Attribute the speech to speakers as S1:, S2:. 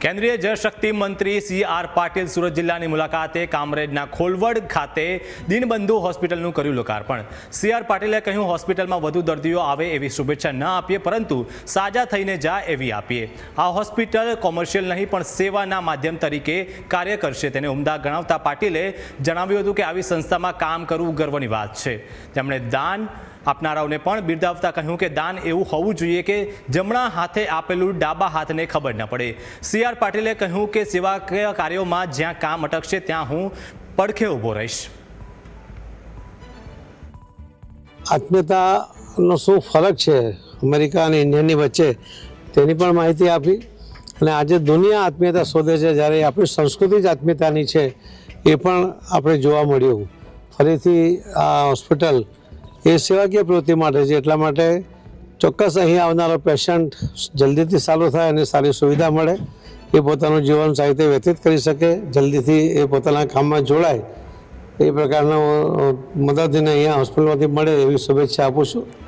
S1: કેન્દ્રીય જળશક્તિ મંત્રી C R Patil Surat જિલ્લાની મુલાકાતે કામરેજના ખોલવડ ખાતે દિનબંધુ હોસ્પિટલનું કર્યું લોકાર્પણ. સી આર પાટીલે કહ્યું, હોસ્પિટલમાં વધુ દર્દીઓ આવે એવી શુભેચ્છા ન આપીએ, પરંતુ સાજા થઈને જાય એવી આપીએ. આ હોસ્પિટલ કોમર્શિયલ નહીં, પણ સેવાના માધ્યમ તરીકે કાર્ય કરશે. તેને ઉમદા ગણાવતા પાટીલે જણાવ્યું હતું કે, આવી સંસ્થામાં કામ કરવું ગર્વની વાત છે. તેમણે દાન આપનારાઓને પણ બિરદાવતા કહ્યું કે દાન એવું હોવું જોઈએ કે જમણા હાથે આપેલું ડાબા હાથને ખબર ન પડે. સી આર પાટીલે કહ્યું કે સેવાકીય કાર્યોમાં જ્યાં કામ અટકશે ત્યાં હું પડખે ઊભો રહીશ.
S2: આત્મીયતાનો શું ફરક છે અમેરિકા અને ઇન્ડિયાની વચ્ચે તેની પણ માહિતી આપી. અને આજે દુનિયા આત્મીયતા શોધે છે, જ્યારે આપણી સંસ્કૃતિ જ આત્મીયતાની છે, એ પણ આપણે જોવા મળ્યું. ફરીથી આ હોસ્પિટલ એ સેવાકીય પ્રવૃત્તિ માટે છે. એટલા માટે ચોક્કસ અહીં આવનારો પેશન્ટ જલ્દીથી સારું થાય અને સારી સુવિધા મળે. એ પોતાનું જીવન રીતે વ્યતીત કરી શકે. જલ્દીથી એ પોતાના કામમાં જોડાય. એ પ્રકારનો મદદ મદદને અહીંયા હોસ્પિટલમાંથી મળે એવી શુભેચ્છા આપું છું.